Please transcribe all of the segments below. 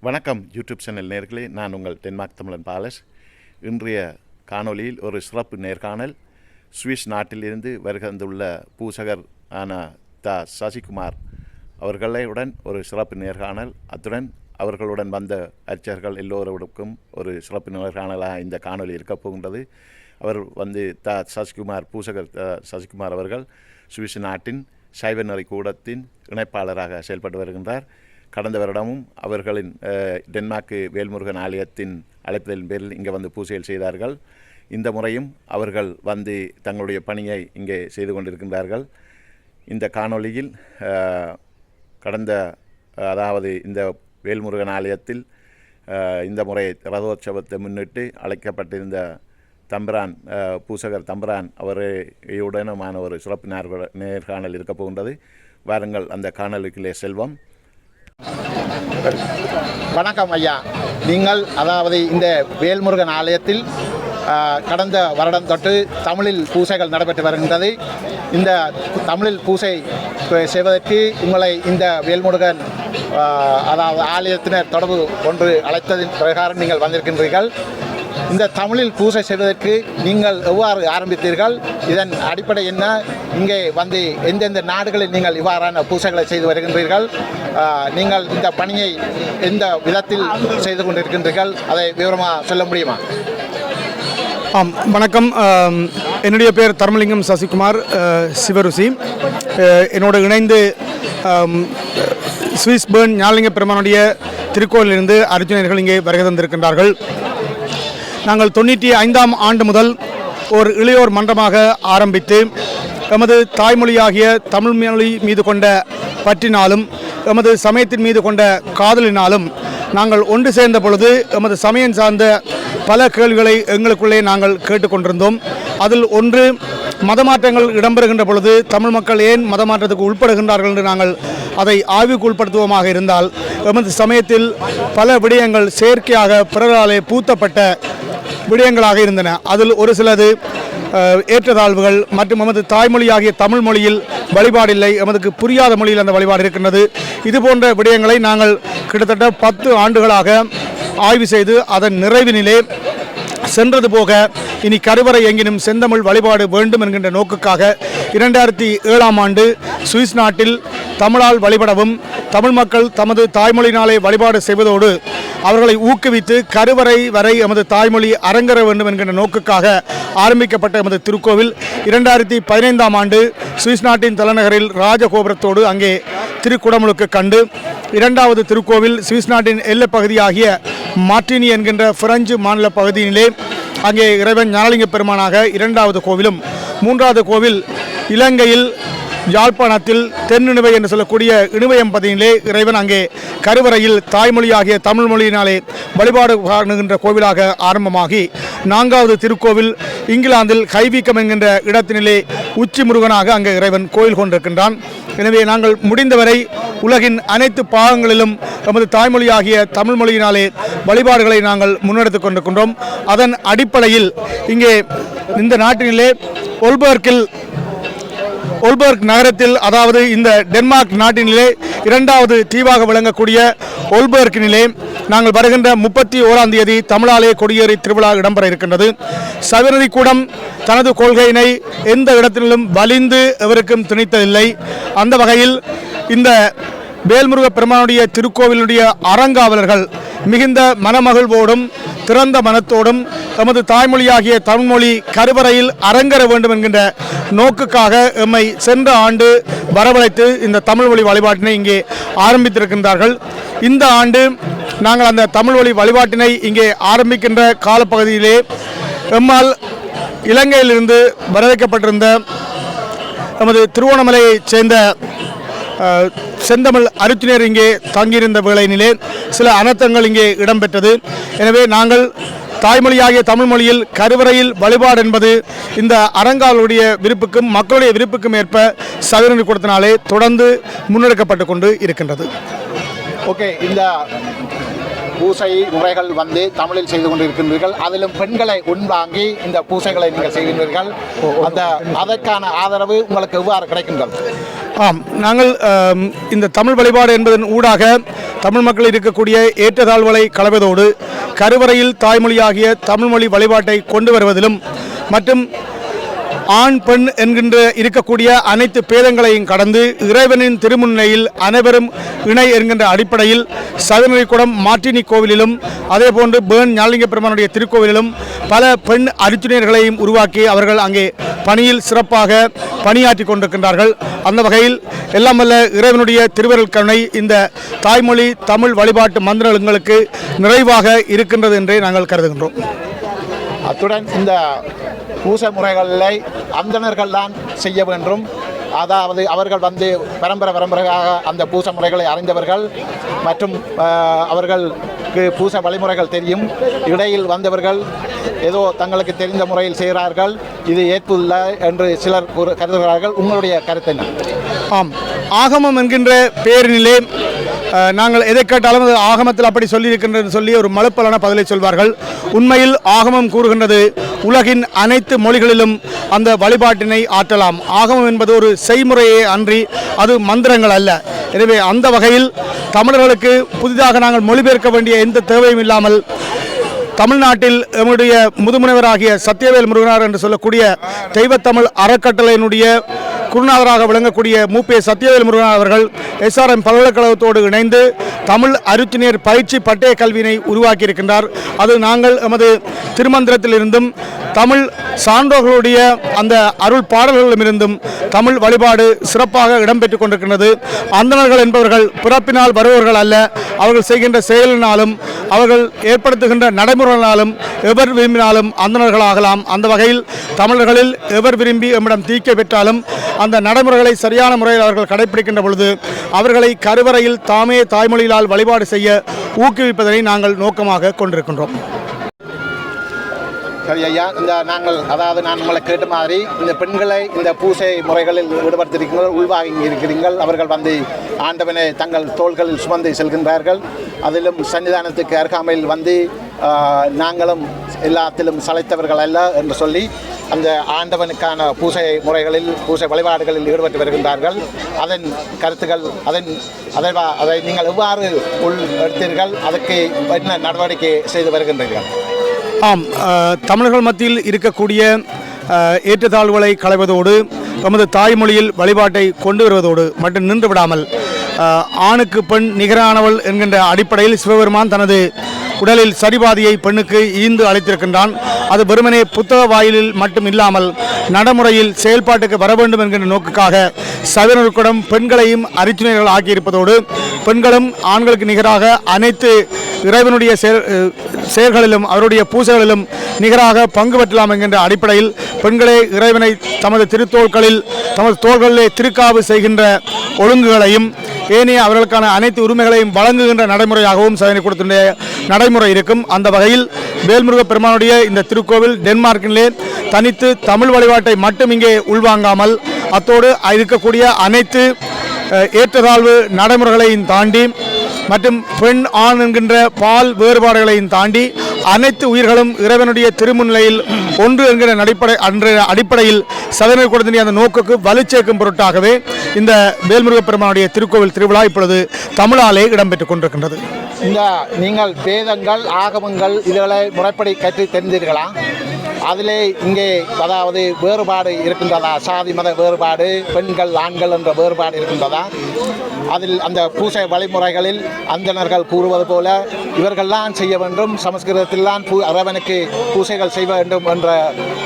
வணக்கம் YouTube channel நேர்களே. நான் உங்கள் தென்மார்க் தமிழன் பாலஸ். இன்றைய காணொளியில் ஒரு சிறப்பு நேர்காணல். சுவிஸ் நாட்டிலிருந்து வருகந்துள்ள பூசகர் ஆன த. சசிகுமார் அவர்களுடன் ஒரு சிறப்பு நேர்காணல். அத்துடன் அவர்களுடன் வந்த அர்ச்சகர்கள் எல்லோருக்கும் ஒரு சிறப்பு நேர்காணலாக இந்த காணொளி இருக்கப் போகின்றது. அவர் வந்து த. சசிகுமார் பூசகர் த. சசிகுமார் அவர்கள் சுவிஸ் நாட்டின் சைவநெறி கூடத்தின் இணைப்பாளராக செயல்பட்டு வருகின்றார். கடந்த வருடமும் அவர்களின் டென்மார்க்கு வேல்முருகன் ஆலயத்தின் அழைப்பதன் பேரில் இங்கே வந்து பூசைகள் செய்தார்கள். இந்த முறையும் அவர்கள் வந்து தங்களுடைய பணியை இங்கே செய்து கொண்டிருக்கின்றார்கள். இந்த காணொளியில் கடந்த அதாவது இந்த வேல்முருகன் ஆலயத்தில் இந்த முறை ரதோற்சவத்தை முன்னிட்டு அழைக்கப்பட்டிருந்த தம்பிரான் பூசகர் தம்பிரான் அவரையுடனமான ஒரு சிறப்பு நேர்காணல் இருக்கப் போகின்றது. வாருங்கள் அந்த காணொலிக்குள்ளே செல்வம். வணக்கம் ஐயா. நீங்கள் அதாவது இந்த வேல்முருகன் ஆலயத்தில் கடந்த வருடம் தொட்டு தமிழில் பூசைகள் நடைபெற்று வருகின்றது. இந்த தமிழில் பூசை செய்வதற்கு உங்களை இந்த வேல்முருகன் அதாவது ஆலயத்தினர் தொடர்பு ஒன்று அழைத்ததின் பிரகாரம் நீங்கள் வந்திருக்கின்றீர்கள். இந்த தமிழில் பூசை செய்வதற்கு நீங்கள் எவ்வாறு ஆரம்பித்தீர்கள்? இதன் அடிப்படை என்ன? இங்கே வந்து எந்தெந்த நாடுகளில் நீங்கள் இவ்வாறான பூசைகளை செய்து வருகின்றீர்கள்? நீங்கள் இந்த பணியை எந்த விதத்தில் செய்து கொண்டிருக்கின்றீர்கள்? அதை விவரமாக சொல்ல முடியுமா? ஆம் வணக்கம். என்னுடைய பேர் தர்மலிங்கம் சசிகுமார் சிவருசி. என்னோடு இணைந்து ஆம், சுவிஸ் பேர்ன் ஞானலிங்க பெருமானுடைய திருக்கோயிலிருந்து அர்ஜுனர்கள் இங்கே வருகை தந்திருக்கின்றார்கள். நாங்கள் தொண்ணூற்றி ஐந்தாம் ஆண்டு முதல் ஒரு இளையோர் மன்றமாக ஆரம்பித்து எமது தாய்மொழியாகிய தமிழ் மொழி மீது கொண்ட பற்றினாலும் எமது சமயத்தின் மீது கொண்ட காதலினாலும் நாங்கள் ஒன்று சேர்ந்த பொழுது எமது சமயம் சார்ந்த பல கேள்விகளை எங்களுக்குள்ளே நாங்கள் கேட்டுக்கொண்டிருந்தோம். அதில் ஒன்று மதமாற்றங்கள் இடம்பெறுகின்ற பொழுது தமிழ் மக்கள் ஏன் மதமாற்றத்துக்கு உட்படுகின்றார்கள் என்று நாங்கள் அதை ஆய்வுக்கு உட்படுத்துவோமாக இருந்தால் எமது சமயத்தில் பல விடயங்கள் செயற்கையாக பிறராலே பூத்தப்பட்ட விடயங்களாக இருந்தன. அதில் ஒரு சிலது ஏற்றத்தாழ்வுகள் மற்றும் எமது தாய்மொழியாகிய தமிழ் மொழியில் வழிபாடில்லை. எமதுக்கு புரியாத மொழியில் அந்த வழிபாடு இருக்கின்றது. இது போன்ற விடயங்களை நாங்கள் கிட்டத்தட்ட பத்து ஆண்டுகளாக ஆய்வு செய்து அதன் நிறைவினிலே சென்றது போக இனி கருவறை எங்கினும் செந்தமிழ் வழிபாடு வேண்டும் என்கின்ற நோக்குக்காக இரண்டாயிரத்தி ஏழாம் ஆண்டு சுவிஸ் நாட்டில் தமிழால் வழிபடவும் தமிழ் மக்கள் தமது தாய்மொழியினாலே வழிபாடு செய்வதோடு அவர்களை ஊக்குவித்து கருவறை வரை எமது தாய்மொழி அரங்கர வேண்டும் என்கின்ற நோக்குக்காக ஆரம்பிக்கப்பட்ட எமது திருக்கோவில் இரண்டாயிரத்தி பதினைந்தாம் ஆண்டு சுவிஸ் நாட்டின் தலைநகரில் ராஜகோபுரத்தோடு அங்கே திருக்குடமுழுக்கு கண்டு இரண்டாவது திருக்கோவில் சுவிஸ் நாட்டின் எல்லைப் பகுதியாகிய மார்டினி என்கின்ற பிரெஞ்சு மாநில பகுதியிலே அங்கே இறைவன் ஞானலிங்க பெருமானாக இரண்டாவது கோவிலும் மூன்றாவது கோவில் இலங்கையில் யாழ்ப்பாணத்தில் தென்னிணுவை என்று சொல்லக்கூடிய இணுவையம்பதியிலே இறைவன் அங்கே கருவறையில் தாய்மொழியாகிய தமிழ் மொழியினாலே வழிபாடு காணுகின்ற கோவிலாக ஆரம்பமாகி நான்காவது திருக்கோவில் இங்கிலாந்தில் கைவீக்கம் என்கின்ற இடத்தினிலே உச்சி முருகனாக அங்கே இறைவன் கோயில் கொண்டிருக்கின்றான். எனவே நாங்கள் முடிந்தவரை உலகின் அனைத்து பாகங்களிலும் நமது தாய்மொழியாகிய தமிழ் மொழியினாலே வழிபாடுகளை நாங்கள் முன்னெடுத்துக் கொண்டிருக்கின்றோம். அதன் அடிப்படையில் இங்கே இந்த நாட்டினிலே ஒல்பர்க்கில் ஒல்பர்க் நகரத்தில் அதாவது இந்த டென்மார்க் நாட்டினிலே இரண்டாவது தீவாக விளங்கக்கூடிய ஒல்பர்க்கினிலே நாங்கள் வருகின்ற முப்பத்தி ஓராம் தேதி தமிழாலய கொடியேறி திருவிழா இடம்பெற இருக்கின்றது. சபரிநதி கூடம் தனது கொள்கையினை எந்த இடத்திலும் வலிந்து எவருக்கும் திணித்ததில்லை. அந்த வகையில் இந்த வேல்முருக பெருமானுடைய திருக்கோவிலுடைய அறங்காவலர்கள் மிகுந்த மனமகிழ்வோடும் திறந்த மனத்தோடும் தமது தாய்மொழியாகிய தமிழ்மொழி கருவறையில் அரங்கர வேண்டும் என்கின்ற நோக்குக்காக எம்மை சென்ற ஆண்டு வரவழைத்து இந்த தமிழ் மொழி வழிபாட்டினை இங்கே ஆரம்பித்திருக்கின்றார்கள். இந்த ஆண்டு நாங்கள் அந்த தமிழ் மொழி வழிபாட்டினை இங்கே ஆரம்பிக்கின்ற காலப்பகுதியிலே எம்மால் இலங்கையிலிருந்து வரவேற்கப்பட்டிருந்த நமது திருவோணமலையைச் சேர்ந்த செந்தமிழ் அருத்தினர் இங்கே தங்கியிருந்த வேளையினிலே சில அனர்த்தங்கள் இங்கே இடம்பெற்றது. எனவே நாங்கள் தாய்மொழியாகிய தமிழ் மொழியில் கருவறையில் வழிபாடு என்பது இந்த அரங்காலுடைய விருப்புக்கும் மக்களுடைய விருப்புக்கும் ஏற்ப சதுரநி கொடுத்தனாலே தொடர்ந்து முன்னெடுக்கப்பட்டு கொண்டு இருக்கின்றது. ஓகே இந்த பூசை முறைகள் வந்து தமிழில் செய்து கொண்டிருக்கின்றீர்கள். அதிலும் பெண்களை உள்வாங்கி இந்த பூசைகளை நீங்கள் செய்கின்றீர்கள். அந்த அதற்கான ஆதரவு உங்களுக்கு எவ்வாறு கிடைக்கின்றது? ஆம் நாங்கள் இந்த தமிழ் வழிபாடு என்பதன் ஊடாக தமிழ் மக்கள் இருக்கக்கூடிய ஏற்றத்தாழ்வுகளை கலவதோடு கருவறையில் தாய்மொழியாகிய தமிழ்மொழி வழிபாட்டை கொண்டு வருவதிலும் மற்றும் ஆண் பெண் என்கின்ற இருக்கக்கூடிய அனைத்து பேதங்களையும் கடந்து இறைவனின் திருமுன்னையில் அனைவரும் இணை என்கின்ற அடிப்படையில் சதுநரிக்குடம் மாட்டினி கோவிலிலும் அதே போன்று பேர்ன் ஞாலிங்க பெருமானுடைய திருக்கோவிலிலும் பல பெண் அரித்துணையர்களையும் உருவாக்கி அவர்கள் அங்கே பணியில் சிறப்பாக பணியாற்றி கொண்டிருக்கின்றார்கள். அந்த வகையில் எல்லாம் வல்ல இறைவனுடைய திருவருள் கருணை இந்த தாய்மொழி தமிழ் வழிபாட்டு மந்திரங்களுக்கு நிறைவாக இருக்கின்றது என்றே நாங்கள் கருதுகின்றோம். அத்துடன் இந்த பூசை முறைகளை அந்தணர்கள் தான் செய்ய வேண்டும். அதாவது அவர்கள் வந்து பரம்பரை பரம்பரையாக அந்த பூசை முறைகளை அறிந்தவர்கள் மற்றும் அவர்களுக்கு பூசை வழிமுறைகள் தெரியும். இடையில் வந்தவர்கள் ஏதோ தங்களுக்கு தெரிந்த முறையில் செய்கிறார்கள். இது ஏற்புள்ள என்று சிலர் கருதுகிறார்கள். உங்களுடைய கருத்து ஆம். ஆகமம் என்கின்ற பேரினிலே நாங்கள் எதை கேட்டாலும் ஆகமத்தில் அப்படி சொல்லியிருக்கின்றது சொல்லி ஒரு மலுப்பலான பதிலை சொல்வார்கள். உண்மையில் ஆகமம் கூறுகின்றது உலகின் அனைத்து மொழிகளிலும் அந்த வழிபாட்டினை ஆற்றலாம். ஆகமம் என்பது ஒரு செய்முறையே அன்றி அது மந்திரங்கள் அல்ல. எனவே அந்த வகையில் தமிழர்களுக்கு புதிதாக நாங்கள் மொழிபெயர்க்க வேண்டிய எந்த தேவையும் இல்லாமல் தமிழ்நாட்டில் எங்களுடைய முதுமுனைவராகிய சத்தியவேல் முருகனார் என்று சொல்லக்கூடிய தெய்வத்தமிழ் அறக்கட்டளையினுடைய குருநாதராக விளங்கக்கூடிய மூப்பே சத்யவேல் முருகன் அவர்கள் எஸ்ஆர்எம் பல்கலைக்கழகத்தோடு இணைந்து தமிழ் அருத்தினர் பயிற்சி பட்டய கல்வியினை உருவாக்கியிருக்கின்றார். அது நாங்கள் எமது திருமந்திரத்திலிருந்தும் தமிழ் சான்றோர்களுடைய அந்த அருள் பாடல்களிலிருந்தும் தமிழ் வழிபாடு சிறப்பாக இடம்பெற்றுக் கொண்டிருக்கின்றது. அந்தணர்கள் என்பவர்கள் பிறப்பினால் வருபவர்கள் அல்ல. அவர்கள் செய்கின்ற செயலினாலும் அவர்கள் ஏற்படுத்துகின்ற நடைமுறைகளாலும் எவர் விரும்பினாலும் அந்தணர்களாகலாம். அந்த வகையில் தமிழர்களில் எவர் விரும்பி எம்மிடம் தீக்க பெற்றாலும் அந்த நடைமுறைகளை சரியான முறையில் அவர்கள் கடைபிடிக்கின்ற பொழுது அவர்களை கருவறையில் தாமே தாய்மொழியிலால் வழிபாடு செய்ய ஊக்குவிப்பதனை நாங்கள் நோக்கமாக கொண்டிருக்கின்றோம். சரி ஐயா இந்த நாங்கள் அதாவது நான் உங்களை கேட்ட மாதிரி இந்த பெண்களை இந்த பூசை முறைகளில் ஈடுபடுத்திருக்கிறீர்கள் உள்வாங்கி இருக்கிறீர்கள். அவர்கள் வந்து ஆண்டவனை தங்கள் தோள்களில் சுமந்து செல்கின்றார்கள். அதிலும் சன்னிதானத்துக்கு அருகாமையில் வந்து நாங்களும் எல்லாத்திலும் சளைத்தவர்கள் அல்ல என்று சொல்லி அந்த ஆண்டவனுக்கான பூசை முறைகளில் பூசை வழிபாடுகளில் ஈடுபட்டு வருகின்றார்கள். அதன் கருத்துக்கள் அதன் அதை வா- அதை நீங்கள் எவ்வாறு உள் எடுத்தீர்கள்? அதற்கு என்ன நடவடிக்கை செய்து வருகின்றீர்கள்? ஆம் தமிழர்கள் மத்தியில் இருக்கக்கூடிய ஏற்றத்தாழ்வுகளை களைவதோடு தமது தாய்மொழியில் வழிபாட்டை கொண்டு வருவதோடு மட்டும் நின்று விடாமல் ஆணுக்கு பெண் நிகரானவள் என்கின்ற அடிப்படையில் சிவபெருமான் தனது உடலில் சரிபாதியை பெண்ணுக்கு ஈந்து அளித்திருக்கின்றான். அது வெறுமனே புத்தக வாயிலில் மட்டும் இல்லாமல் நடைமுறையில் செயல்பாட்டுக்கு வர வேண்டும் என்கின்ற நோக்குக்காக சவினருக்குடம் பெண்களையும் அரித்துணைகள் ஆக்கியிருப்பதோடு பெண்களும் ஆண்களுக்கு நிகராக அனைத்து இறைவனுடைய செயல் செயல்களிலும் அவருடைய பூசைகளிலும் நிகராக பங்கு பெற்றலாம் என்கின்ற அடிப்படையில் பெண்களே இறைவனை தமது திருத்தோள்களில் தமது தோள்களிலே திருக்காவு செய்கின்ற ஒழுங்குகளையும் ஏனைய அவர்களுக்கான அனைத்து உரிமைகளையும் வழங்குகின்ற நடைமுறையாகவும் சதனை கொடுத்துடைய நடைமுறை இருக்கும். அந்த வகையில் வேல்முருக பெருமானுடைய இந்த திருக்கோவில் டென்மார்க்கிலே தனித்து தமிழ் வழிபாட்டை மட்டும் இங்கே உள்வாங்காமல் அத்தோடு இருக்கக்கூடிய அனைத்து ஏற்றத்தாழ்வு நடைமுறைகளையும் தாண்டி மற்றும் பெண் ஆண் என்கின்ற பால் வேறுபாடுகளையும் தாண்டி அனைத்து உயிர்களும் இறைவனுடைய திருமுன்னிலையில் ஒன்று என்கிற அடிப்படை அன்றைய அடிப்படையில் சதனை கொடுத்த அந்த நோக்குக்கு வலுச்சேர்க்கும் பொருட்டாகவே இந்த வேல்முருகப் பெருமானுடைய திருக்கோவில் திருவிழா இப்பொழுது தமிழாலே இடம்பெற்றுக் கொண்டிருக்கின்றது. இந்த நீங்கள் வேதங்கள் ஆகமங்கள் இதுகளை முறைப்படி கற்று தெரிந்தீர்களா? அதிலே இங்கே அதாவது வேறுபாடு இருக்கின்றதா? சாதி மத வேறுபாடு பெண்கள் ஆண்கள் என்ற வேறுபாடு இருக்கின்றதா? அதில் அந்த பூசை வழிமுறைகளில் அந்தணர்கள் கூறுவது போல இவர்கள்லாம் செய்ய வேண்டும் சமஸ்கிருதத்தில்தான் பூ அரவனுக்கு பூசைகள் செய்ய வேண்டும் என்ற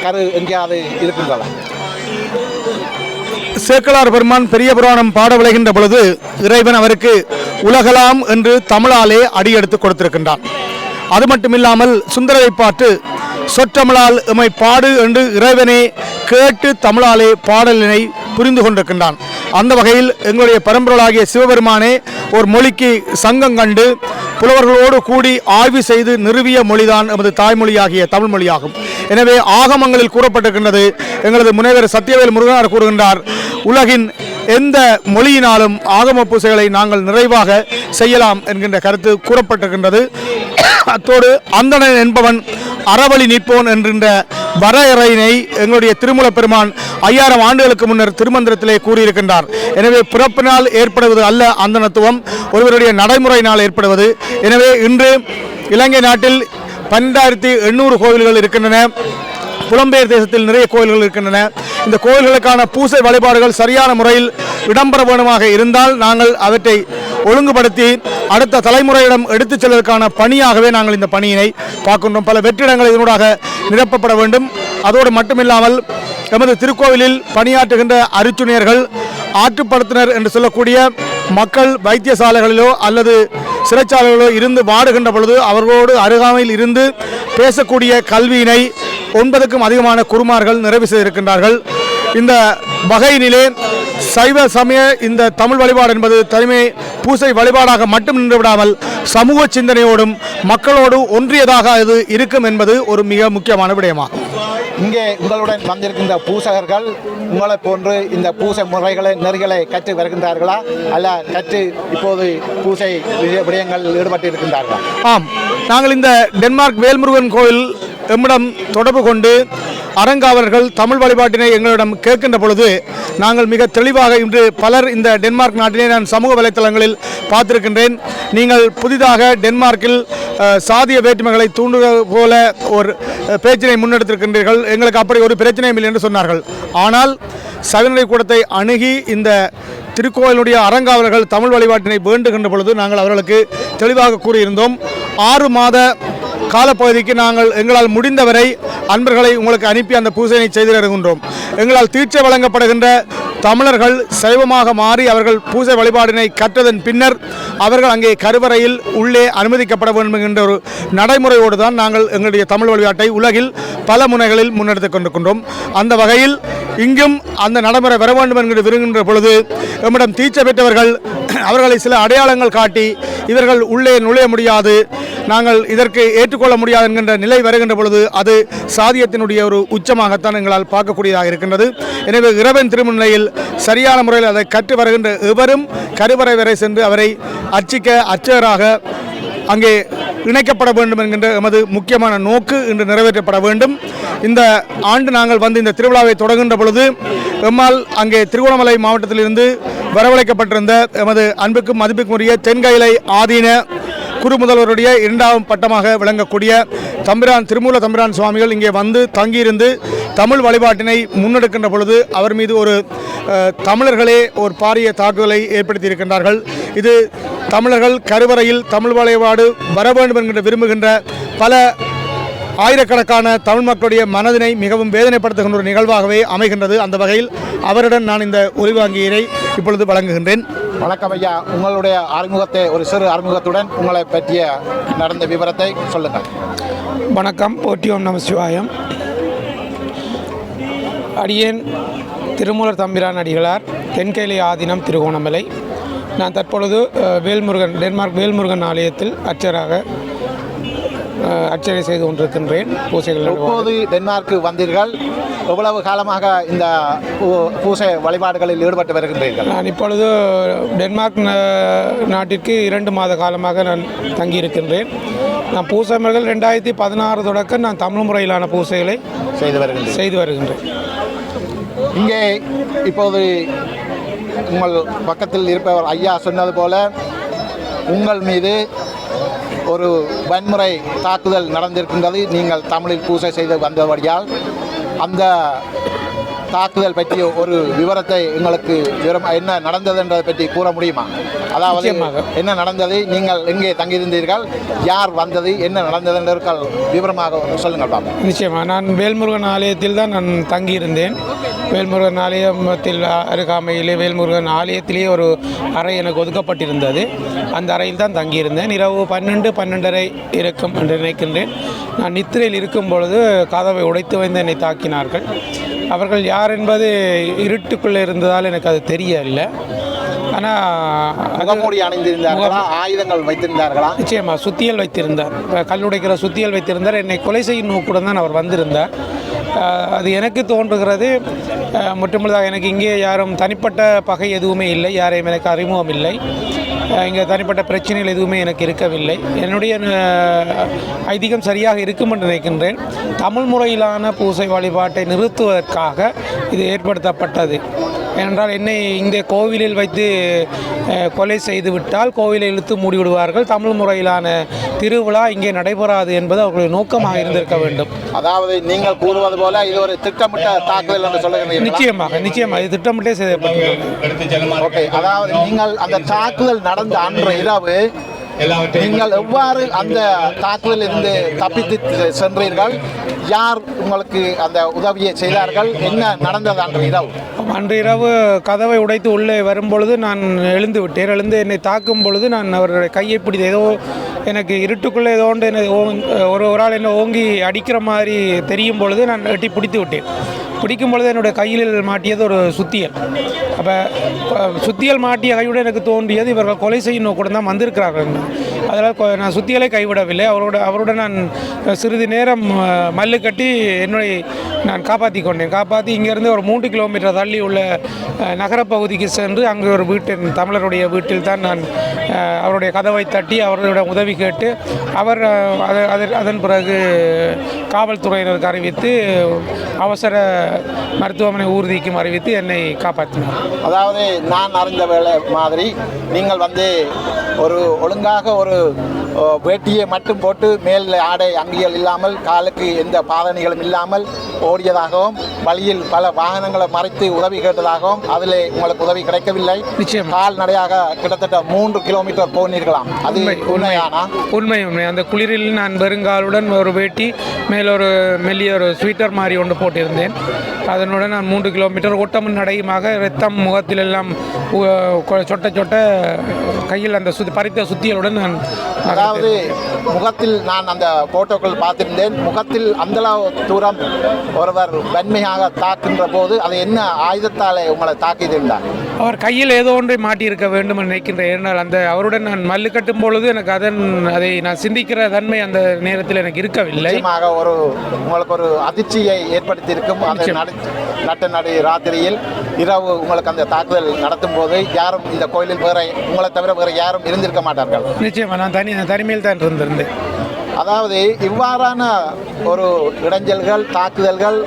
கரு எங்கேயாவது இருக்கின்றதா? சேக்கலார் பெருமான் பெரிய புராணம் பாட விளைகின்ற பொழுது இறைவன் அவருக்கு உலகலாம் என்று தமிழாலே அடியெடுத்து கொடுத்திருக்கின்றான். அது மட்டுமில்லாமல் சுந்தரரை பார்த்து சொற்றமிழால் எமை பாடு என்று இறைவனே கேட்டு தமிழாலே பாடலினை புரிந்து கொண்டிருக்கின்றான். அந்த வகையில் எங்களுடைய பரம்பொருளாகிய சிவபெருமானே ஒரு மொழிக்கு சங்கம் கண்டு புலவர்களோடு கூடி ஆய்வு செய்து நிறுவிய மொழிதான் எமது தாய்மொழியாகிய தமிழ் மொழியாகும். எனவே ஆகமங்களில் கூறப்பட்டிருக்கின்றது எங்களது முனைவர் சத்யவேல் முருகனார் கூறுகின்றார் உலகின் எந்த மொழியினாலும் ஆகம பூசைகளை நாங்கள் நிறைவாக செய்யலாம் என்கின்ற கருத்து கூறப்பட்டிருக்கின்றது. அத்தோடு அந்தணன் என்பவன் அறவழி நிற்போன் என்கின்ற வரையறையினை எங்களுடைய திருமூல பெருமான் ஐயாயிரம் ஆண்டுகளுக்கு முன்னர் திருமந்திரத்திலே கூறியிருக்கின்றார். எனவே பிறப்பினால் ஏற்படுவது அல்ல அந்தனத்துவம் ஒருவருடைய நடைமுறையினால் ஏற்படுவது. எனவே இன்று இலங்கை நாட்டில் பன்னெண்டாயிரத்தி எண்ணூறு கோவில்கள் இருக்கின்றன. புலம்பெயர் தேசத்தில் நிறைய கோயில்கள் இருக்கின்றன. இந்த கோயில்களுக்கான பூசை வழிபாடுகள் சரியான முறையில் இடம்பெற வேணுமாக இருந்தால் நாங்கள் அவற்றை ஒழுங்குபடுத்தி அடுத்த தலைமுறையிடம் எடுத்துச் செல்வதற்கான பணியாகவே நாங்கள் இந்த பணியினை பார்க்கின்றோம். பல வெற்றிடங்கள் இதனூடாக நிரப்பப்பட வேண்டும். அதோடு மட்டுமில்லாமல் எமது திருக்கோவிலில் பணியாற்றுகின்ற அருச்சுனியர்கள் ஆற்றுப்படுத்தினர் என்று சொல்லக்கூடிய மக்கள் வைத்தியசாலைகளிலோ அல்லது சிறைச்சாலைகளிலோ இருந்து வாடுகின்ற பொழுது அவர்களோடு அருகாமையில் இருந்து பேசக்கூடிய கல்வியினை ஒன்பதுக்கும் அதிகமான குருமார்கள் நிறைவு செய்திருக்கின்றார்கள். இந்த வகையினிலே சைவ சமய இந்த தமிழ் வழிபாடு என்பது தனிமை பூசை வழிபாடாக மட்டும் நின்று விடாமல் சமூக சிந்தனையோடும் மக்களோடு ஒன்றியதாக அது இருக்கும் என்பது ஒரு மிக முக்கியமான விடயமாகும். இங்கே உங்களுடன் வந்திருக்கின்ற பூசகர்கள் உங்களை போன்று இந்த பூசை முறைகளை நெறிகளை கற்று வருகின்றார்களா? அல்ல கற்று இப்போது பூசை விடய- விடயங்களில் ஈடுபட்டு இருக்கின்றார்களா ஆம். நாங்கள் இந்த டென்மார்க் வேல்முருகன் கோயில் எம்மிடம் தொடர்பு கொண்டு அறங்காவலர்கள் தமிழ் வழிபாட்டினை எங்களிடம் கேட்கின்ற பொழுது நாங்கள் மிக தெளிவாக இன்று பலர் இந்த டென்மார்க் நாட்டினை நான் சமூக வலைத்தளங்களில் பார்த்திருக்கின்றேன். நீங்கள் புதிதாக டென்மார்க்கில் சாதிய வேற்றுமைகளை தூண்டுவது போல ஒரு பேச்சினை முன்னெடுத்திருக்கின்றீர்கள். எங்களுக்கு அப்படி ஒரு பிரச்சனையும் இல்லை என்று சொன்னார்கள். ஆனால் சகநிலை கூடத்தை அணுகி இந்த திருக்கோயிலுடைய அறங்காவலர்கள் தமிழ் வழிபாட்டினை வேண்டுகின்ற பொழுது நாங்கள் அவர்களுக்கு தெளிவாக கூறியிருந்தோம். ஆறு மாத காலப்பகுதிக்கு நாங்கள் எங்களால் முடிந்தவரை அன்பர்களை உங்களுக்கு அனுப்பி அந்த பூஜையினை செய்து வருகின்றோம். எங்களால் தீட்சை வழங்கப்படுகின்ற தமிழர்கள் சைவமாக மாறி அவர்கள் பூஜை வழிபாடினை கற்றதன் பின்னர் அவர்கள் அங்கே கருவறையில் உள்ளே அனுமதிக்கப்பட வேண்டும் என்கின்ற ஒரு நடைமுறையோடு தான் நாங்கள் எங்களுடைய தமிழ் வழிபாட்டை உலகில் பல முனைகளில் முன்னெடுத்துக் கொண்டிருக்கின்றோம். அந்த வகையில் இங்கும் அந்த நடைமுறை வர வேண்டும் என்று விரும்புகின்ற பொழுது நம்மிடம் தீட்சை பெற்றவர்கள் அவர்களை சில அடையாளங்கள் காட்டி இவர்கள் உள்ளே நுழைய முடியாது. நாங்கள் இதற்கு ஏற்றுக்கொள்ள முடியாது என்கின்ற நிலை வருகின்ற பொழுது அது சாதியத்தினுடைய ஒரு உச்சமாகத்தான் எங்களால் பார்க்கக்கூடியதாக இருக்கின்றது. எனவே இரவன் திருமுன்னிலையில் சரியான முறையில் அதை கற்று வருகின்ற எவரும் கருவறை வரை சென்று அவரை அர்ச்சிக்க அர்ச்சகராக அங்கே இணைக்கப்பட வேண்டும் என்கின்ற எமது முக்கியமான நோக்கு இன்று நிறைவேற்றப்பட வேண்டும். இந்த ஆண்டு நாங்கள் வந்து இந்த திருவிழாவை தொடங்குகின்ற பொழுது எம்மால் அங்கே திருகோணமலை மாவட்டத்திலிருந்து வரவழைக்கப்பட்டிருந்த எமது அன்புக்கும் மதிப்புக்கும் உரிய தென்கைலை ஆதீன குரு முதல்வருடைய இரண்டாம் பட்டமாக விளங்கக்கூடிய தம்பிரான் திருமூல தம்பிரான் சுவாமிகள் இங்கே வந்து தங்கியிருந்து தமிழ் வழிபாட்டினை முன்னெடுக்கின்ற பொழுது அவர் மீது ஒரு தமிழர்களே ஒரு பாரிய தாக்குதலை ஏற்படுத்தி இருக்கின்றார்கள் இது தமிழர்கள் கருவறையில் தமிழ் வழிபாடு வர வேண்டும் என்கின்ற விரும்புகின்ற பல ஆயிரக்கணக்கான தமிழ் மக்களுடைய மனதினை மிகவும் வேதனைப்படுத்துகின்ற ஒரு நிகழ்வாகவே அமைகின்றது. அந்த வகையில் அவரிடம் நான் இந்த ஒலிவாங்கியரை இப்பொழுது வழங்குகின்றேன். வணக்கம் ஐயா. உங்களுடைய அறிமுகத்தை ஒரு சிறு அறிமுகத்துடன் உங்களை பற்றிய நடந்த விவரத்தை சொல்லுங்கள். வணக்கம். போற்றியோம் நம சிவாயம் அடியேன் திருமூலர் தம்பிரான் அடிகளார் தென்கைலை ஆதீனம் திருகோணமலை. நான் தற்பொழுது வேல்முருகன் டென்மார்க் வேல்முருகன் ஆலயத்தில் அர்ச்சராக அர்ச்சனை செய்து கொண்டிருக்கின்றேன். பூசைகள். எப்போது டென்மார்க்கு வந்தீர்கள். எவ்வளவு காலமாக இந்த பூசை வழிபாடுகளில் ஈடுபட்டு வருகின்றீர்கள்? நான் இப்பொழுது டென்மார்க் நாட்டிற்கு இரண்டு மாத காலமாக நான் தங்கியிருக்கின்றேன். நான் பூசை முறைகள் ரெண்டாயிரத்தி பதினாறு தொடக்கம் நான் தமிழ் முறையிலான பூசைகளை செய்து வருகின்றீர்கள் செய்து வருகின்றேன். இங்கே இப்போது உங்கள் பக்கத்தில் இருப்பவர் ஐயா சொன்னது போல உங்கள் மீது ஒரு வன்முறை தாக்குதல் நடந்திருக்கின்றது. நீங்கள் தமிழில் பூசை செய்து வந்தபடியால் அந்த தாக்குதல் பற்றிய ஒரு விவரத்தை எங்களுக்கு விவரம் என்ன நடந்தது என்பதை பற்றி கூற முடியுமா? அதாவது. என்ன நடந்தது நீங்கள் எங்கே தங்கியிருந்தீர்கள் யார் வந்தது என்ன நடந்தது என்று விவரமாக சொல்லுங்கள் பாப்போம். நிச்சயமாக. நான் வேல்முருகன் ஆலயத்தில் தான் நான் தங்கியிருந்தேன். வேல்முருகன் ஆலயத்தில் அருகாமையிலே வேல்முருகன் ஆலயத்திலேயே ஒரு அறை எனக்கு ஒதுக்கப்பட்டிருந்தது. அந்த அறையில் தான் தங்கியிருந்தேன். இரவு பன்னெண்டு பன்னெண்டரை இருக்கும் என்று நினைக்கின்றேன். நான் நித்திரையில் இருக்கும் பொழுது கதவை உடைத்து வந்து என்னை தாக்கினார்கள். அவர்கள் யார் என்பது இருட்டுக்குள்ளே இருந்ததால் எனக்கு அது தெரியவில்லை. ஆனால் முகமூடி அணிந்திருந்தார்களா? ஆயுதங்கள் வைத்திருந்தார்களா? நிச்சயமா சுத்தியல் வைத்திருந்தார். கல்லுடைக்கிற சுத்தியல் வைத்திருந்தார். என்னை கொலை செய்யும் நோக்குடன் தான் அவர் வந்திருந்தார். அது எனக்கு தோன்றுகிறது. முற்றுமுழுதாக எனக்கு இங்கே யாரும் தனிப்பட்ட பகை எதுவுமே இல்லை. யாரையும் எனக்கு அறிமுகம் இல்லை. இங்கே தனிப்பட்ட பிரச்சனைகள் எதுவுமே எனக்கு இருக்கவில்லை. என்னுடைய ஐதீகம் சரியாக இருக்கும் என்று நினைக்கின்றேன். தமிழ் முறையிலான பூசை வழிபாட்டை நிறுத்துவதற்காக இது ஏற்படுத்தப்பட்டது. ஏனென்றால் என்னை இந்த கோவிலில் வைத்து கொலை செய்து விட்டால் கோவிலை இழுத்து மூடிவிடுவார்கள். தமிழ் முறையிலான திருவிழா இங்கே நடைபெறாது என்பது அவர்களுடைய நோக்கமாக இருந்திருக்க வேண்டும். அதாவது நீங்கள் கூறுவது போல இது ஒரு திட்டமிட்ட தாக்குதல் என்று சொல்லுகிறீர்கள் நிச்சயமாக நிச்சயமாக. இது திட்டமிட்டே செய்யப்பட்டுள்ளது ஓகே அதாவது நீங்கள் அந்த தாக்குதல் நடந்த அன்று இரவு நீங்கள் எவ்வாறு அந்த தாக்குதலில் இருந்து தப்பித்து சென்றீர்கள்? யார் உங்களுக்கு அந்த உதவியை செய்தார்கள்? என்ன நடந்தது அன்று இரவு? அன்று இரவு கதவை உடைத்து உள்ளே வரும்பொழுது நான் எழுந்து விட்டேன். எழுந்து என்னை தாக்கும் பொழுது நான் அவருடைய கையை பிடித்து ஏதோ எனக்கு இருட்டுக்குள்ளே ஏதோ ஒன்று என்னை ஒரு ஒரு ஆள் என்னை ஓங்கி அடிக்கிற மாதிரி தெரியும் பொழுது நான் எட்டி பிடித்து விட்டேன். பிடிக்கும் பொழுது என்னுடைய கையில் மாட்டியது ஒரு சுத்தியல். அப்போ சுத்தியல் மாட்டிய கையுடன் எனக்கு தோன்றியது இவர்கள் கொலை செய்யும் நோக்குடன் தான் வந்திருக்கிறார்கள். அதனால் நான் சுத்தியலை கைவிடவில்லை. அவரோட அவருடன் நான் சிறிது நேரம் மல்லு கட்டி என்னுடைய நான் காப்பாற்றி கொண்டேன். காப்பாற்றி இங்கேருந்து ஒரு மூன்று கிலோமீட்டர் தள்ளி உள்ள நகரப்பகுதிக்கு சென்று அங்கே ஒரு வீட்டின் தமிழருடைய வீட்டில் தான் நான் அவருடைய கதவை தட்டி அவருடைய உதவி கேட்டு அவர் அதன் பிறகு காவல்துறையினருக்கு அறிவித்து அவசர மருத்துவமனை ஊர்திக்கும் அறிவித்து என்னை காப்பாற்றினார். அதாவது நான் அறிந்த வேலை மாதிரி நீங்கள் வந்து ஒரு ஒழுங்காக ஒரு வேட்டியை மட்டும் போட்டு மேல் ஆடை அங்கிகள் இல்லாமல் காலுக்கு எந்த பாதணிகளும் இல்லாமல் ஓடியதாகவும் வழியில் பல வாகனங்களை மறைத்து உதவி கேட்டதாகவும் அதில் உங்களுக்கு உதவி கிடைக்கவில்லை. நிச்சயமா. கால்நடையாக கிட்டத்தட்ட மூன்று கிலோமீட்டர் போனீர்களாம். அது உண்மை, உண்மை. உண்மையானா? உண்மை உண்மை. அந்த குளிரில் நான் வெறுங்காலுடன் ஒரு வேட்டி மேல் ஒரு மெல்லிய ஒரு ஸ்வீட்டர் மாதிரி ஒன்று போட்டிருந்தேன். அதனுடன் நான் மூன்று கிலோமீட்டர் ஓட்டமும் நடையுமாக ரத்தம் முகத்தில் எல்லாம் சொட்ட சொட்ட கையில் அந்த சுத்தி பறித்த சுத்தியலுடன் நான் அதாவது முகத்தில் நான் அந்த போட்டோக்கள் பார்த்திருந்தேன். முகத்தில் அந்தளவு தூரம் ஒருவர் வன்மையாக தாக்குகின்ற போது அது என்ன ஆயுதத்தாலே உங்களை தாக்கியிருந்தார் அவர் கையில் ஏதோ ஒன்றை மாட்டியிருக்க வேண்டும் என்று நினைக்கின்றேன் ஏனால் அந்த அவருடன் நான் மல்லு கட்டும் பொழுது எனக்கு அதன் அதை நான் சிந்திக்கிற தன்மை அந்த நேரத்தில் எனக்கு இருக்கவில்லை. ஒரு உங்களுக்கு ஒரு அதிர்ச்சியை ஏற்படுத்தியிருக்கும். நட்ட நடு ராத்திரியில் இரவு உங்களுக்கு அந்த தாக்குதல் நடத்தும் போது யாரும் இந்த கோயிலில் வேற உங்களை தவிர வேற யாரும் இருந்திருக்க மாட்டார்கள். நிச்சயமா நான் தனி தனிமையில் தான் இருந்திருந்தேன். அதாவது இவ்வாறான ஒரு இடைஞ்சல்கள் தாக்குதல்கள்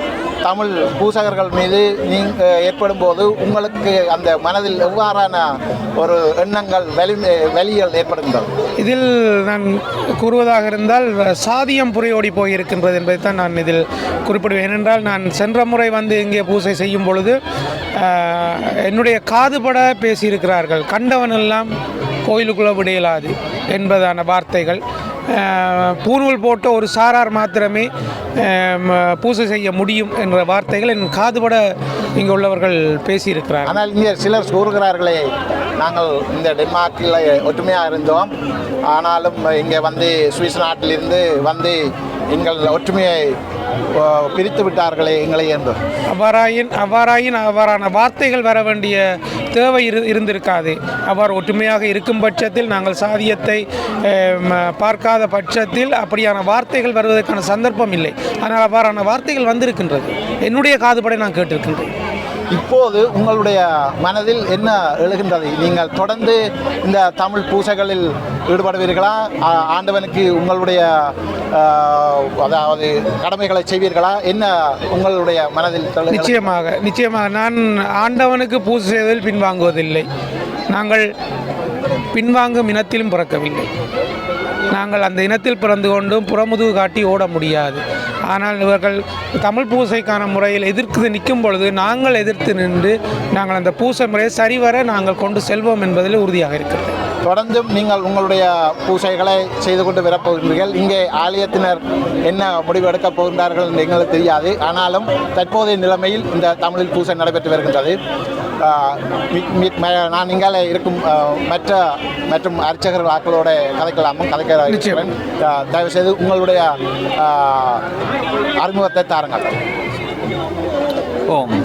தமிழ் பூசகர்கள் மீது நீங்க ஏற்படும் போது உங்களுக்கு அந்த மனதில் எவ்வாறான ஒரு எண்ணங்கள் வெளி வலிகள் ஏற்படுகின்றது இதில் நான் கூறுவதாக இருந்தால் சாதியம் புரையோடி போயிருக்கின்றது என்பதை தான் நான் இதில் குறிப்பிடுவேன். ஏனென்றால் நான் சென்ற முறை வந்து இங்கே பூசை செய்யும் பொழுது என்னுடைய காதுபட பேசியிருக்கிறார்கள். கண்டவனெல்லாம் கோயிலுக்குள்ளே விடையலாது என்பதான வார்த்தைகள். பூணூல் போட்ட ஒரு சாரார் மாத்திரமே பூசை செய்ய முடியும் என்ற வார்த்தைகள் என் காதுபட இங்கே உள்ளவர்கள் பேசியிருக்கிறார்கள். ஆனால் இங்கே சிலர் கூறுகிறார்களே நாங்கள் இந்த டென்மார்க்கில் ஒற்றுமையாக இருந்தோம். ஆனாலும் இங்கே வந்து சுவிஸ் நாட்டிலிருந்து வந்து எங்கள் ஒற்றுமையை பிரித்து விட்டார்களே எங்களை என்று. அவ்வாறாயின் அவ்வாறாயின் அவ்வாறான வார்த்தைகள் வர வேண்டிய தேவை இரு இருந்திருக்காது. அவ்வாறு ஒற்றுமையாக இருக்கும் பட்சத்தில் நாங்கள் சாதியத்தை பார்க்காத பட்சத்தில் அப்படியான வார்த்தைகள் வருவதற்கான சந்தர்ப்பம் இல்லை. ஆனால் அவ்வாறான வார்த்தைகள் வந்திருக்கின்றது. என்னுடைய காதுபடை நான் கேட்டிருக்கின்றேன். இப்போது உங்களுடைய மனதில் என்ன எழுகின்றது? நீங்கள் தொடர்ந்து இந்த தமிழ் பூசைகளில் ஈடுபடுவீர்களா? ஆண்டவனுக்கு உங்களுடைய அதாவது கடமைகளை செய்வீர்களா? என்ன உங்களுடைய மனதில் நிச்சயமாக நிச்சயமாக. நான் ஆண்டவனுக்கு பூஜை செய்வதில் பின்வாங்குவதில்லை. நாங்கள் பின்வாங்கும் இனத்திலும் பிறக்கவில்லை. நாங்கள் அந்த இனத்தில் பிறந்து கொண்டும் புறமுதுகு காட்டி ஓட முடியாது. ஆனால் இவர்கள் தமிழ் பூசைக்கான முறையில் எதிர்த்து நிற்கும் பொழுது நாங்கள் எதிர்த்து நின்று நாங்கள் அந்த பூசை முறையை சரிவர நாங்கள் கொண்டு செல்வோம் என்பதில் உறுதியாக இருக்கிறது தொடர்ந்தும் நீங்கள் உங்களுடைய பூசைகளை செய்து கொண்டு வரப்போகின்றீர்கள். இங்கே ஆலயத்தினர் என்ன முடிவு எடுக்கப் போகின்றார்கள் என்று எங்களுக்கு தெரியாது. ஆனாலும் தற்போதைய நிலைமையில் இந்த தமிழில் பூசை நடைபெற்று வருகின்றது. நான் இங்கால இருக்கும் மற்ற மற்றும் அர்ச்சகர் வாக்களோட கதைக்கலாமும் கதைக்க நிச்சயம். தயவுசெய்து உங்களுடைய அறிமுகத்தை தாருங்கள். ஓம்.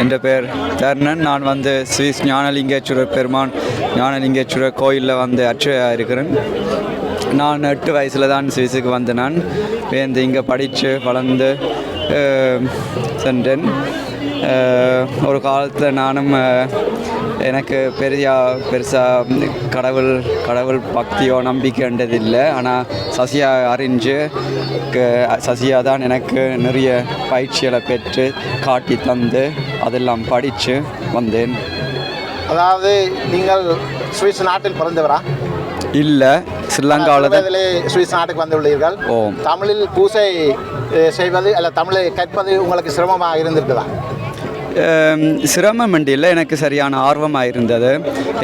என் பேர் தர்ணன் நான் வந்து ஸ்ரீஸ் ஞானலிங்கேஸ்வரர் பெருமான் ஞானலிங்கேஸ்வரர் கோயிலில் வந்து அர்ச்சையாக இருக்கிறேன். நான் எட்டு வயசில் தான் சுவிஸுக்கு வந்து நான் வேந்து இங்கே படித்து வளர்ந்து சென்றேன். ஒரு காலத்தில் நானும் எனக்கு பெரியா பெருசாக கடவுள் கடவுள் பக்தியோ நம்பிக்கைன்றது இல்லை ஆனால் சசியா அறிஞ்சு சசியா தான் எனக்கு நிறைய பயிற்சிகளை பெற்று காட்டி தந்து அதெல்லாம் படித்து வந்தேன். அதாவது நீங்கள் சுவிஸ் நாட்டில் பிறந்தவரா? இல்லை ஸ்ரீலங்காவில் தான். சுவிஸ் நாட்டுக்கு வந்துள்ளீர்கள். ஓம். தமிழில் பூசை செய்வது அல்ல தமிழை கற்பது உங்களுக்கு சிரமமாக இருந்திருக்குதா? சிரமம் இல்லை. எனக்கு சரியான ஆர்வமாக இருந்தது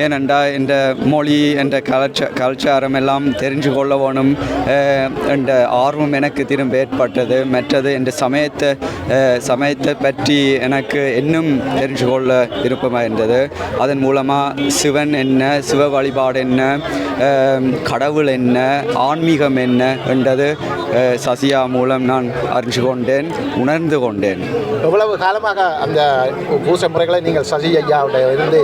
ஏனெண்டா இந்த மொழி என்ற கலாச்சா கலாச்சாரம் எல்லாம் தெரிஞ்சு கொள்ள வேணும் என்ற ஆர்வம் எனக்கு திரும்ப ஏற்பட்டது மற்றது இந்த சமயத்தை சமயத்தை பற்றி எனக்கு இன்னும் தெரிஞ்சு கொள்ள விருப்பமாக இருந்தது அதன் மூலமாக சிவன் என்ன சிவ வழிபாடு என்ன கடவுள் என்ன ஆன்மீகம் என்ன என்றது சசியா மூலம் நான் அறிஞ்சு கொண்டேன் உணர்ந்து கொண்டேன். எவ்வளவு காலமாக அந்த பூசை முறைகளை நீங்கள் சசி ஐயாவுடைய இருந்து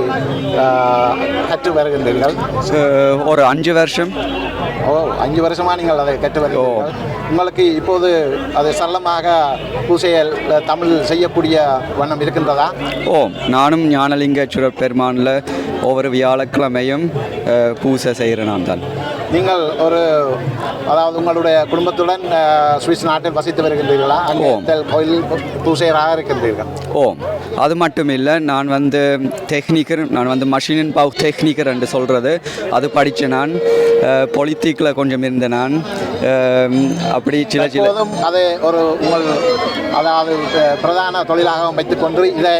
கற்று வருகின்றீர்கள் ஒரு அஞ்சு வருஷம். ஓ அஞ்சு வருஷமாக நீங்கள் அதை கற்று வருகிறீர்கள் உங்களுக்கு இப்போது அது சரளமாக பூசையில் தமிழ் செய்யக்கூடிய வண்ணம் இருக்கின்றதா? ஓ நானும் ஞானலிங்கேஸ்வர பெருமானில் ஒவ்வொரு வியாழக்கிழமையும் பூசை செய்கிறேன் நான் தான். நீங்கள் ஒரு அதாவது உங்களுடைய குடும்பத்துடன் சுவிஸ் நாட்டில் வசித்து வருகின்றீர்களா? அங்கே கோயில் பூசையராக இருக்கின்றீர்கள்? ஓ அது மட்டும் இல்லை நான் வந்து டெக்னிக்கர் நான் வந்து மஷினின் பவு டெக்னிக்கர் என்று சொல்கிறது அது படித்த நான் பொலிட்டிக்கில் கொஞ்சம் இருந்த நான் அப்படி சில சில அதை ஒரு உங்கள் அதாவது பிரதான தொழிலாக வைத்துக்கொண்டு இதை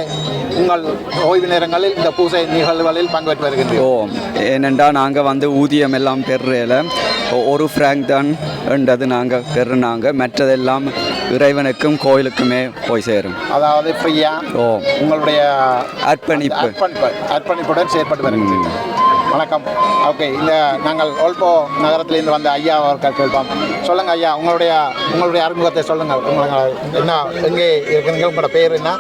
உங்கள் ஓய்வு நேரங்களில் இந்த பூசை நிகழ்வுகளில் பங்கேற்று ஓ ஏனெண்டா நாங்கள் வந்து ஊதியம் எல்லாம் பெறுறையில் ஒரு ஃப்ராங்க் தான் என்றது நாங்கள் பெறுனாங்க. மற்றதெல்லாம் இறைவனுக்கும் கோயிலுக்குமே போய் சேரும். அதாவது ஃப்ரீயா ஓ. உங்களுடைய அர்ப்பணிப்பு. அர்ப்பணிப்பு அர்ப்பணிப்புடன் செயற்பட்டு வருகின்றீர்கள். வணக்கம். ஓகே இந்த நாங்கள் ஓல்போ நகரத்திலிருந்து வந்த ஐயா அவர்கள் கேட்போம். சொல்லுங்க ஐயா உங்களுடைய உங்களுடைய அறிமுகத்தை சொல்லுங்க. உங்களை என்ன எங்கே இருக்கிறீங்க உங்களோட பேர் என்ன?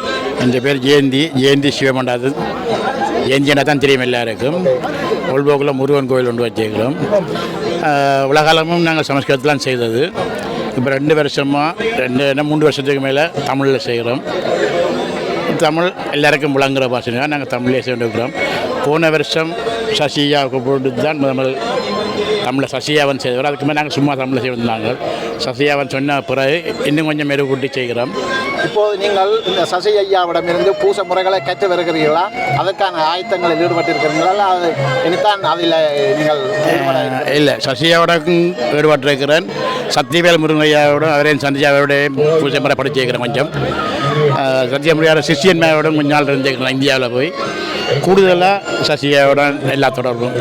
என் பேர் ஜெயந்தி ஜெயந்தி சிவமண்டாது ஜெயந்தினா தான் தெரியும் எல்லாருக்கும். உள்போக்கில் முருகன் கோயில் ஒன்று வச்சுக்கிறோம் உலகாலமும் நாங்கள் சமஸ்கிருதத்தில் செய்தது. இப்போ ரெண்டு வருஷமாக ரெண்டு என்ன மூன்று வருஷத்துக்கு மேலே தமிழில் செய்கிறோம். தமிழ் எல்லாருக்கும் விளங்குற பாஷையாக நாங்கள் தமிழ்லேயே செய்துருக்கிறோம் போன வருஷம் சசியா கூப்பிட்டு தான் முதல் தமிழில் சசியாவன் செய்தவர். அதுக்கு மேலே நாங்கள் சும்மா தமிழில் செய்திருந்தாங்க சசியாவன் சொன்ன பிறகு இன்னும் கொஞ்சம் மெருகூட்டி செய்கிறோம். இப்போது நீங்கள் இந்த சசி ஐயாவிடமிருந்து பூசை முறைகளை கற்று வருகிறீர்களா? அதற்கான ஆயத்தங்களில் ஈடுபட்டிருக்கிறீர்களா? அது இனித்தான் அதில் நீங்கள்? இல்லை சசியாவோடக்கும் ஈடுபட்டிருக்கிறேன். சத்தியவேல் முருங்கையாவோட அவரையும் சந்தியாவோட பூஜை முறை படிச்சிருக்கிறேன் கொஞ்சம். அஹ், சத்தியமுறையோட சிஷியன் மேயோட கொஞ்ச நாள் இருந்துக்கிறேன் இந்தியாவில் போய். கூடுதலாக சசியாவோட எல்லா தொடர்பும்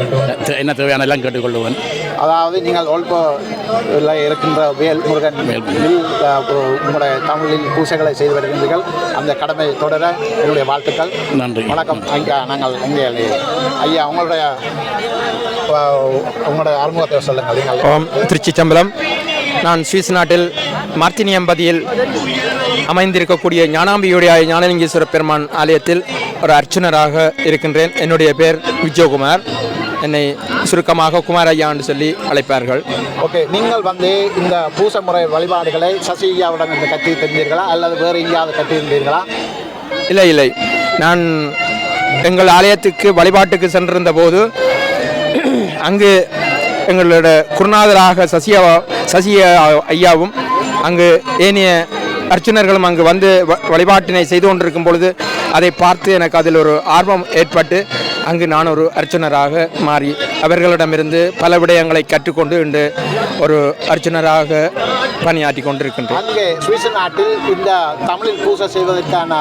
என்ன தேவையான எல்லாம் கேட்டுக்கொள்ளுவேன். அதாவது நீங்கள் ஓல்போவில் இருக்கின்ற வேல் முருகன் உங்களுடைய தமிழில் பூசைகளை செய்து வருகின்றீர்கள். அந்த கடமை தொடர என்னுடைய வாழ்த்துக்கள். நன்றி. வணக்கம். ஐயா நாங்கள் இங்கே ஐயா உங்களுடைய உங்களுடைய அறிமுகத்தை சொல்லுங்கள். நீங்கள் ஓம் திருச்சிச்சம்பலம் நான் சுவிஸ் நாட்டில் மார்த்தினியம்பதியில் அமைந்திருக்கக்கூடிய ஞானாம்பியுடைய ஞானலிங்கேஸ்வர பெருமான் ஆலயத்தில் ஒரு அர்ச்சனராக இருக்கின்றேன். என்னுடைய பேர் விஜயகுமார். என்னை சுருக்கமாக குமார் ஐயா என்று சொல்லி அழைப்பார்கள். ஓகே நீங்கள் வந்து இந்த பூசை முறை வழிபாடுகளை சசி ஐயாவிடம் இந்த கட்டி தெரிஞ்சீர்களா அல்லது வேறு எங்கேயாவது கட்டியிருந்தீர்களா இல்லை இல்லை. நான் எங்கள் ஆலயத்துக்கு வழிபாட்டுக்கு சென்றிருந்த போது அங்கு எங்களோட குருநாதராக சசியா சசிய ஐயாவும் அங்கு ஏனைய அர்ச்சனர்களும் அங்கு வந்து வ- வழிபாட்டினை செய்து கொண்டிருக்கும் பொழுது அதை பார்த்து எனக்கு அதில் ஒரு ஆர்வம் ஏற்பட்டு அங்கு நான் ஒரு அர்ச்சனராக மாறி அவர்களிடமிருந்து பல விடயங்களை கற்றுக்கொண்டு இன்று ஒரு அர்ச்சனராக பணியாற்றி கொண்டிருக்கின்றேன். அங்கே சுவிஸ் நாட்டில் இந்த தமிழில் பூசை செய்வதற்கான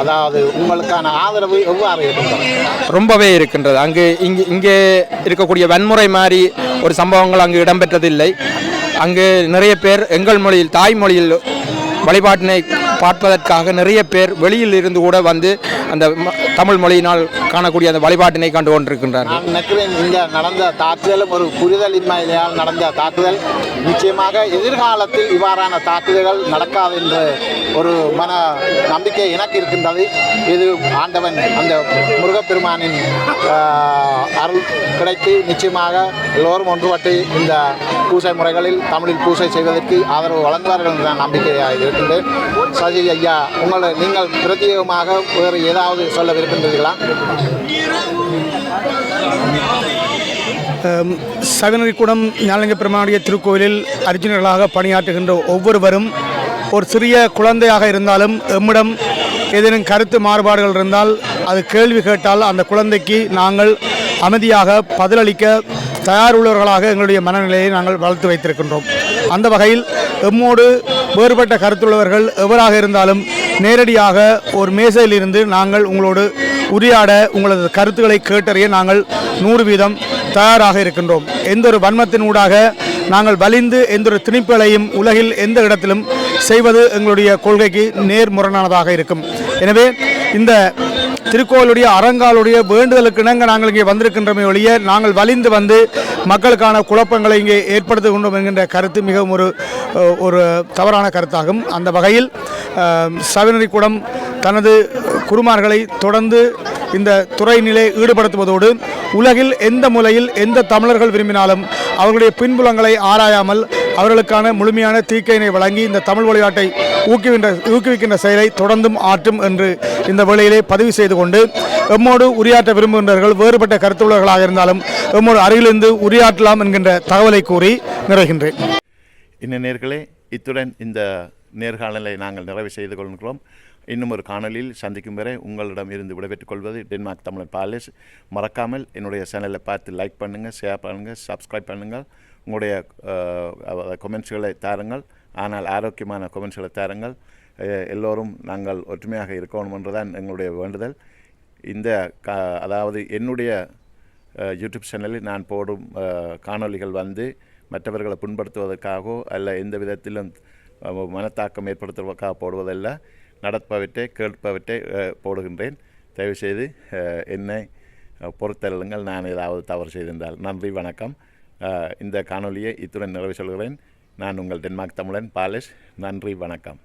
அதாவது உங்களுக்கான ஆதரவு எவ்வாறு இருக்கின்றது? ரொம்பவே இருக்கின்றது. அங்கு இங்கே இங்கே இருக்கக்கூடிய வன்முறை மாதிரி ஒரு சம்பவங்கள் அங்கு இடம்பெற்றதில்லை. அங்கு நிறைய பேர் எங்கள் மொழியில் தாய்மொழியில் வழிபாட்டினை பார்ப்பதற்காக நிறைய பேர் வெளியில் இருந்து கூட வந்து அந்த தமிழ் மொழியினால் காணக்கூடிய அந்த வழிபாட்டினை கண்டு கொண்டிருக்கின்றார்கள். நான் நினைக்கிறேன் இங்கே நடந்த தாக்குதலும் ஒரு புரிதலின்மையால் நடந்த தாக்குதல் நிச்சயமாக எதிர்காலத்தில் இவ்வாறான தாக்குதல்கள் நடக்காது என்ற ஒரு மன நம்பிக்கை எனக்கு இருக்கின்றது. இது ஆண்டவன் அந்த முருகப்பெருமானின் அருள் கிடைத்து நிச்சயமாக எல்லோரும் ஒன்றுபட்டு இந்த பூசை முறைகளில் தமிழில் பூசை செய்வதற்கு ஆதரவு வழங்குவார்கள் என்ற நான் நம்பிக்கையாக இருக்கின்றேன். சசி ஐயா உங்களை நீங்கள் பிரத்யேகமாக வேறு ஏதாவது சொல்ல விரும்புகிறீர்களா? அம், சகனரிக்குடம் ஞானலிங்க பெருமானுடைய திருக்கோயிலில் அர்ஜுனர்களாக பணியாற்றுகின்ற ஒவ்வொருவரும் ஒரு சிறிய குழந்தையாக இருந்தாலும் எம்மிடம் ஏதேனும் கருத்து மாறுபாடுகள் இருந்தால் அது கேள்வி கேட்டால் அந்த குழந்தைக்கு நாங்கள் அமைதியாக பதிலளிக்க தயார் உள்ளவர்களாக எங்களுடைய மனநிலையை நாங்கள் வளர்த்து வைத்திருக்கின்றோம். அந்த வகையில் எம்மோடு வேறுபட்ட கருத்துள்ளவர்கள் எவராக இருந்தாலும் நேரடியாக ஒரு மேசையில் இருந்து நாங்கள் உங்களோடு உரையாட உங்களது கருத்துக்களை கேட்டறிய நாங்கள் நூறு வீதம் தயாராக இருக்கின்றோம். எந்த ஒரு வன்மத்தின் ஊடாக நாங்கள் வலிந்து எந்த ஒரு திணிப்புகளையும் உலகில் எந்த இடத்திலும் செய்வது எங்களுடைய கொள்கைக்கு நேர்முரணானதாக இருக்கும். எனவே இந்த திருக்கோவிலுடைய அறங்காலுடைய வேண்டுதலுக்கு இணங்க நாங்கள் இங்கே வந்திருக்கின்றமை ஒழிய நாங்கள் வலிந்து வந்து மக்களுக்கான குழப்பங்களை இங்கே ஏற்படுத்துகின்றோம் என்கின்ற கருத்து மிகவும் ஒரு ஒரு தவறான கருத்தாகும். அந்த வகையில் சவனரிக்குடம் தனது குருமார்களை தொடர்ந்து இந்த துறையினிலே ஈடுபடுத்துவதோடு உலகில் எந்த மூலையில் எந்த தமிழர்கள் விரும்பினாலும் அவர்களுடைய பின்புலங்களை ஆராயாமல் அவர்களுக்கான முழுமையான தீக்கையினை வழங்கி இந்த தமிழ் விளையாட்டை ஊக்குவின்ற ஊக்குவிக்கின்ற செயலை தொடர்ந்தும் ஆற்றும் என்று இந்த வேளையிலே பதிவு செய்து கொண்டு எம்மோடு உரையாற்ற விரும்புகின்றவர்கள் வேறுபட்ட கருத்துள்ளவர்களாக இருந்தாலும் எம்மோடு அருகிலிருந்து உரையாற்றலாம் என்கின்ற தகவலை கூறி நிறைகின்றேன். இன்ன நேர்களே இத்துடன் இந்த நேர்காணலை நாங்கள் நிறைவு செய்து கொள்கிறோம். இன்னும் ஒரு காணொலியில் சந்திக்கும் வரை உங்களிடம் இருந்து விடைபெற்றுக் கொள்வது டென்மார்க் தமிழன் பாலேஸ். மறக்காமல் என்னுடைய சேனலை பார்த்து லைக் பண்ணுங்கள் ஷேர் பண்ணுங்கள் சப்ஸ்கிரைப் பண்ணுங்கள் உங்களுடைய கொமெண்ட்ஸ்களை தாருங்கள். ஆனால் ஆரோக்கியமான கொமெண்ட்ஸ்களை தாருங்கள். எல்லோரும் நாங்கள் ஒற்றுமையாக இருக்கணும் என்றுதான் எங்களுடைய வேண்டுதல். இந்த கா அதாவது என்னுடைய யூடியூப் சேனலில் நான் போடும் காணொலிகள் காணொளிகள் வந்து மற்றவர்களை புண்படுத்துவதற்காகவோ அல்ல எந்த விதத்திலும் மனத்தாக்கம் ஏற்படுத்துவதற்காக போடுவதல்ல. நடப்பவற்றை கேட்பவற்றை போடுகின்றேன். தயவுசெய்து என்னை பொறுத்தருளுங்கள். நான் ஏதாவது தவறு செய்திருந்தால். நன்றி வணக்கம். இந்த காணொலியை இத்துடன் நிறைவு சொல்கிறேன். நான் உங்கள் டென்மார்க் தமிழன் பாலேஷ் நன்றி வணக்கம்.